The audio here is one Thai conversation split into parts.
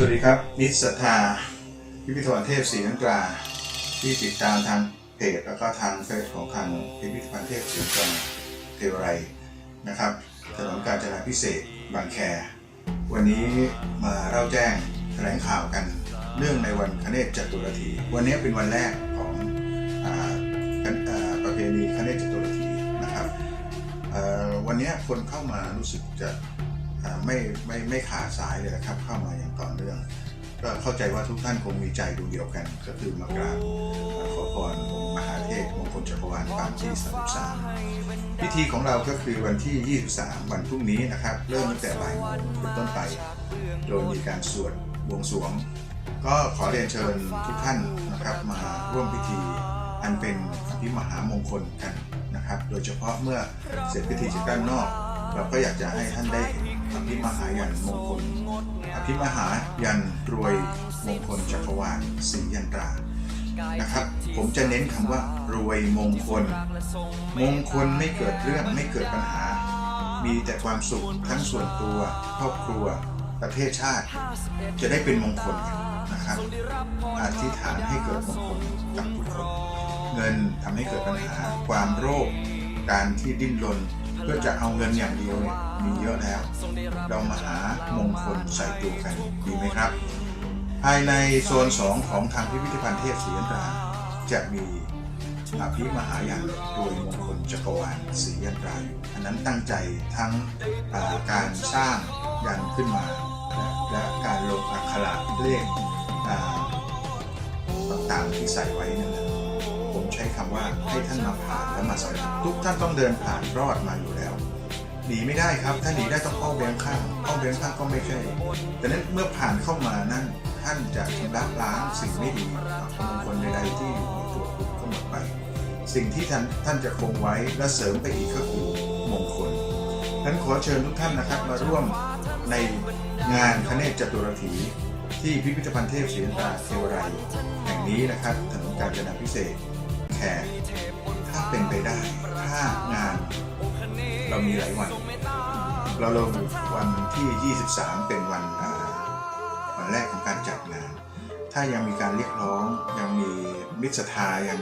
สวัสดีครับนิสศรัทธาพิพิธภัณฑ์เทพศรีลังกาที่ติดตามทางเพจแล้วก็ทางเฟซของทางพิพิธภัณฑ์เทพศรีลังกาเทวไรนะครับถนนกาญจนาพิเศษบางแค วันนี้มาเล่าแจ้งแถลงข่าวกันเนื่องในวันคเนศจตุรธีวันนี้เป็นวันแรกของอประเพณีคเนศจตุรธีนะครับวันนี้คนเข้ามารู้สึกจะ ไม่ไม่ไม่ขาดสายเลยนะครับ เข้ามาอย่างต่อเนื่อง ก็เข้าใจว่าทุกท่านคงมีใจดวงเดียวกัน ก็คือมากราบขอพรองค์มหาเทพมงคลจักรวาลปางที่33พิธีของเราก็คือวันที่ 23 วันพรุ่งนี้นะครับ เริ่มตั้งแต่บ่ายโมงเป็นต้นไป โดยมีการสวดบวงสรวง ก็ขอเรียนเชิญทุกท่านนะครับมาร่วมพิธีอันเป็นอภิมหามงคลกันนะครับ โดยเฉพาะเมื่อเสร็จพิธีจากด้านนอก เราก็อยากจะให้ท่านได้เห็น อภิมหายันมงคลอภิมหายันรวยมงคลจักรวาลสียันตรานะครับ ผมจะเน้นคำว่ารวยมงคล มงคลไม่เกิดเรื่องไม่เกิดปัญหา มีแต่ความสุขทั้งส่วนตัวครอบครัว ประเทศชาติ จะได้เป็นมงคลนะครับอธิษฐานให้เกิดมงคลกับทุกคนเงินทำให้เกิดปัญหาความโรค การที่ดิ้นรนเพื่อจะเอาเงินอย่างเดียวเนี่ยมีเยอะแล้ว เรามาหามงคลใส่ตัวกันดีไหมครับ ภายในโซน 2 ของทางพิพิธภัณฑ์เทพศรียันตราจะมีอภิมหายันโดยมงคลจักรวาลศรียันตราอยู่อันนั้นตั้งใจทั้งาการสร้างยันขึ้นมา และการลงอักขระเลขต่างๆที่ใส่ไว้นั่นแหละผมใช้คำว่าให้ท่านมาผ่านและมาสัมผัสทุกท่านต้องเดินผ่านรอดมาอยู่แล้ว หนีไม่ได้ครับ ถ้าหนีได้ต้องเข้าแบงค์ข้างเข้าแบงค์ข้างก็ไม่ใช่ แต่นั้นเมื่อผ่านเข้ามานั่นท่านจะชำระล้างสิ่งไม่ดีอัปมงคลใดๆที่อยู่ในตัวคุณก็หมดไป สิ่งที่ท่านท่านจะคงไว้และเสริมไปอีกก็คือมงคลนั้นขอเชิญทุกท่านนะครับมาร่วมในงานคเนศจตุรถีที่พิพิธภัณฑ์เทพศรีลังกาเทวไรยแห่งนี้นะครับถนนกาญจนาพิเศษแขกถ้าเป็นไปได้ ถ้างานเรามีหลายวัน เราลงวันที่ 23 เป็นวันวันแรกของการจัดงาน ถ้ายังมีการเรียกร้อง ยังมีมิตรทายัง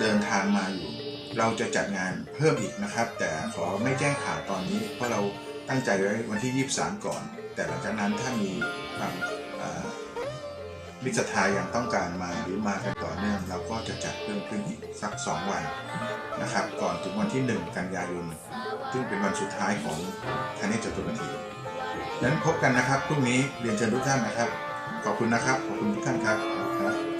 เดินทางมาอยู่ เราจะจัดงานเพิ่มอีกนะครับ แต่ขอไม่แจ้งข่าวตอนนี้ เพราะเราตั้งใจไว้วันที่ 23 ก่อน แต่หลังจากนั้นถ้ามีความ มิตรศทายังต้องการมาหรือมากันต่อเนื่องเราก็จะจัดเพิ่มขึ้นอีกสัก 2 วันนะครับ ก่อนถึงวันที่ 1 กันยายน ซึ่งเป็นวันสุดท้ายของคณะจตุรทีนั้นพบกันนะครับพรุ่งนี้เรียนเชิญทุกท่านนะครับ ขอบคุณนะครับ ขอบคุณทุกท่านครับครับ